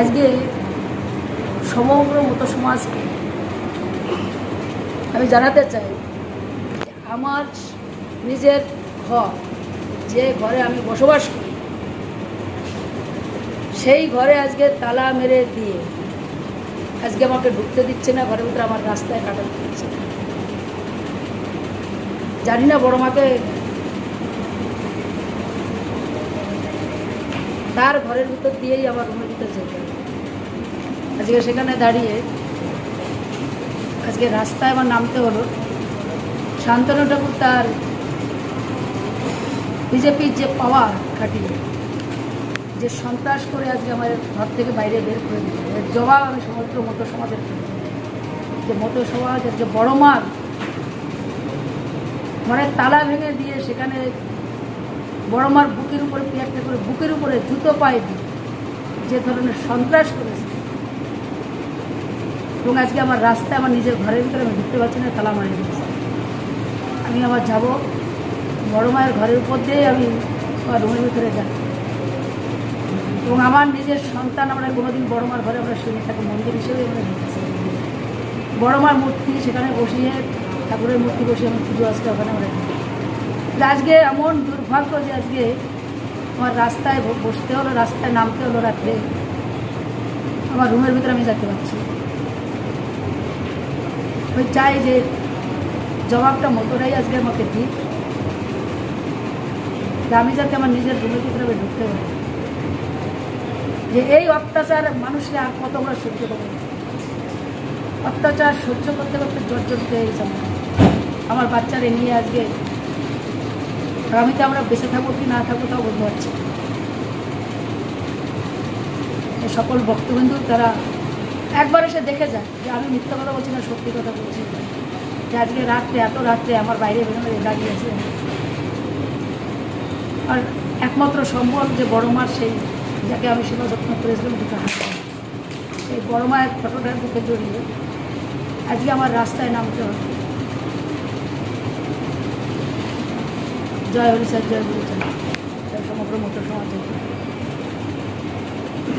আজকে সমগ্র মতো সমাজকে আমি জানাতে চাই, আমার নিজের ঘর, যে ঘরে আমি বসবাস করি, সেই ঘরে আজকে তালা মেরে দিয়ে আজকে আমাকে ঢুকতে দিচ্ছে না, ঘরের ভিতরে আমার রাস্তায় কাটাতে দিচ্ছে জানি না বড় মাকে তার ঘরের ভিতর দিয়েই আমার রুমের ভিতর যেতে। আজকে সেখানে দাঁড়িয়ে আজকে রাস্তায় আমার নামতে হলো। শান্তনু ঠাকুর তার বিজেপির যে পাওয়ার খাটিয়ে, যে সন্ত্রাস করে আজকে আমার ঘর থেকে বাইরে বের করে দিল। এর জবাব আমি সমগ্র মতো সমাজের যে মতো সমাজ, আজকে বড় মার ঘরের তালা ভেঙে দিয়ে সেখানে বড় মার বুকের উপরে পিয়ারটা করে বুকের উপরে জুতো পায়ে দিয়ে যে ধরনের সন্ত্রাস করেছে। এবং আজকে আমার রাস্তায় আমার নিজের ঘরের ভিতরে আমি ঢুকতে পারছি না, তালা দিয়েছে। আমি আবার যাব। বড় মায়ের ঘরের উপর দিয়েই আমি আমার রুমের ভিতরে যাই। এবং আমার নিজের সন্তান আমরা কোনোদিন বড় মার ঘরে আমরা শুনে থাকি, মন্দির হিসেবে আমরা দেখেছি বড় মার মূর্তি সেখানে বসিয়ে ঠাকুরের মূর্তি বসিয়ে আমি পুজো আজকে ওখানে আমরা দিই। আজকে এমন দুর্ভাগ্য যে আজকে আমার রাস্তায় বসতে হলো, রাস্তায় নামতে হলো রাত্রে আমার রুমের ভিতরে আমি যেতে পারছি। আমি চাই যে জবাবটা মতোটাই আজকে আমাকে দিই আমি যাতে আমার নিজের রুমের ভিতরে আমি ঢুকতে পারি যে এই অত্যাচার মানুষকে আর কত আমরা সহ্য করব অত্যাচার সহ্য করতে করতে জর্জরিত হয়ে আমরা। আমার বাচ্চারে নিয়ে আজকে আগামীতে আমরা বেঁচে থাকব কি না থাকব তাও পারছি না। সকল ভক্তবিন্দু তারা একবার এসে দেখে যায় যে আমি মিথ্যা কথা বলছি না, সত্যি কথা বলছি যে আজকে রাত্রে, এত রাত্রে আমার বাইরে বেরোনো দাঁড়িয়ে আছে। আর একমাত্র সম্বল যে বড় মার সেই, যাকে আমি সেবা যত্ন করেছিলাম দুটো হাত সেই বড় মায়ের ফটোটার বুকে জড়িয়ে আজকে আমার রাস্তায় নামতে হবে। জয় হরি স্যার জয় গুরু স্যার সমগ্র মতো সমাজে